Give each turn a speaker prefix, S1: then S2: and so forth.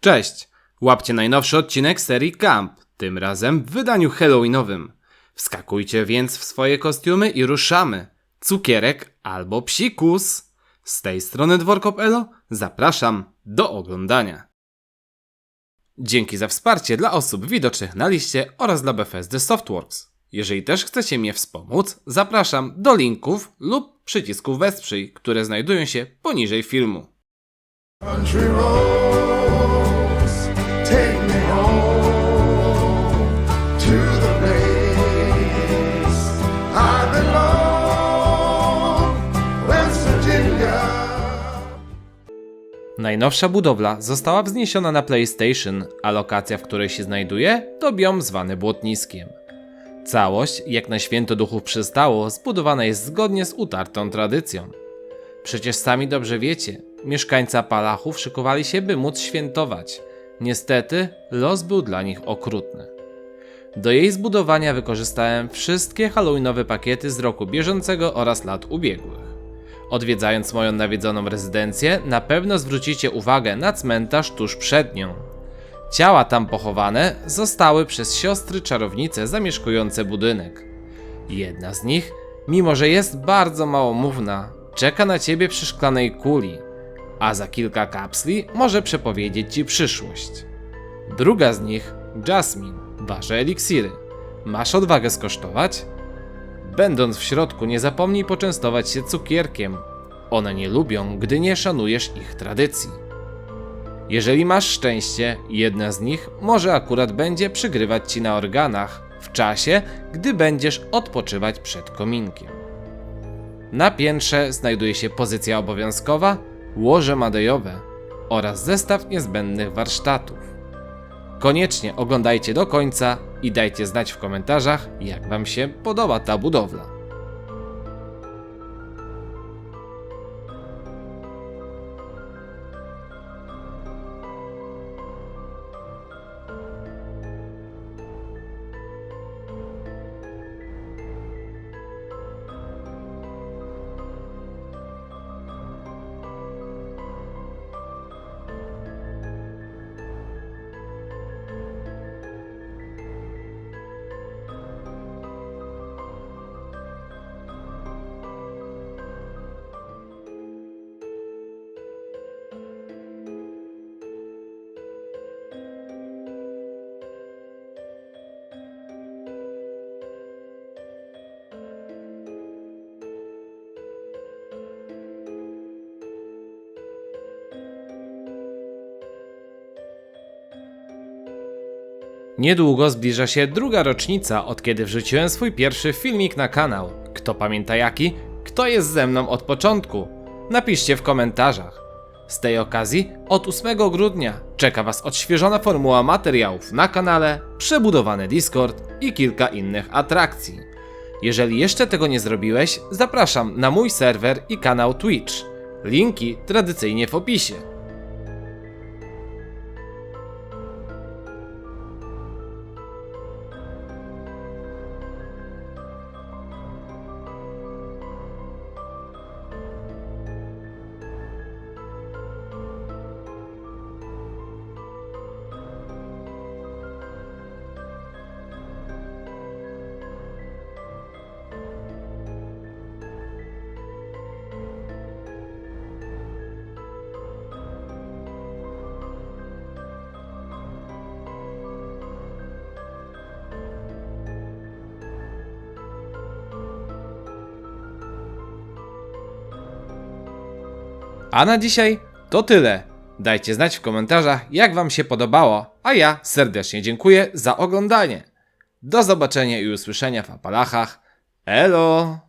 S1: Cześć! Łapcie najnowszy odcinek serii Camp, tym razem w wydaniu halloweenowym. Wskakujcie więc w swoje kostiumy i ruszamy. Cukierek albo psikus. Z tej strony Dworkop Elo zapraszam do oglądania. Dzięki za wsparcie dla osób widocznych na liście oraz dla Bethesdy Softworks. Jeżeli też chcecie mnie wspomóc, zapraszam do linków lub przycisków wesprzyj, które znajdują się poniżej filmu. Najnowsza budowla została wzniesiona na PlayStation, a lokacja, w której się znajduje, to biom zwany Błotniskiem. Całość, jak na święto duchów przystało, zbudowana jest zgodnie z utartą tradycją. Przecież sami dobrze wiecie, mieszkańcy Apalachów szykowali się, by móc świętować. Niestety, los był dla nich okrutny. Do jej zbudowania wykorzystałem wszystkie halloweenowe pakiety z roku bieżącego oraz lat ubiegłych. Odwiedzając moją nawiedzoną rezydencję, na pewno zwrócicie uwagę na cmentarz tuż przed nią. Ciała tam pochowane zostały przez siostry czarownice zamieszkujące budynek. Jedna z nich, mimo że jest bardzo małomówna, czeka na ciebie przy szklanej kuli, a za kilka kapsli może przepowiedzieć ci przyszłość. Druga z nich, Jasmine, wasze eliksiry. Masz odwagę skosztować? Będąc w środku, nie zapomnij poczęstować się cukierkiem. One nie lubią, gdy nie szanujesz ich tradycji. Jeżeli masz szczęście, jedna z nich może akurat będzie przygrywać ci na organach w czasie, gdy będziesz odpoczywać przed kominkiem. Na piętrze znajduje się pozycja obowiązkowa, łoże madejowe oraz zestaw niezbędnych warsztatów. Koniecznie oglądajcie do końca i dajcie znać w komentarzach, jak Wam się podoba ta budowla. Niedługo zbliża się druga rocznica, od kiedy wrzuciłem swój pierwszy filmik na kanał. Kto pamięta jaki? Kto jest ze mną od początku? Napiszcie w komentarzach. Z tej okazji od 8 grudnia czeka Was odświeżona formuła materiałów na kanale, przebudowany Discord i kilka innych atrakcji. Jeżeli jeszcze tego nie zrobiłeś, zapraszam na mój serwer i kanał Twitch. Linki tradycyjnie w opisie. A na dzisiaj to tyle. Dajcie znać w komentarzach, jak Wam się podobało, a ja serdecznie dziękuję za oglądanie. Do zobaczenia i usłyszenia w Apalachach. Elo!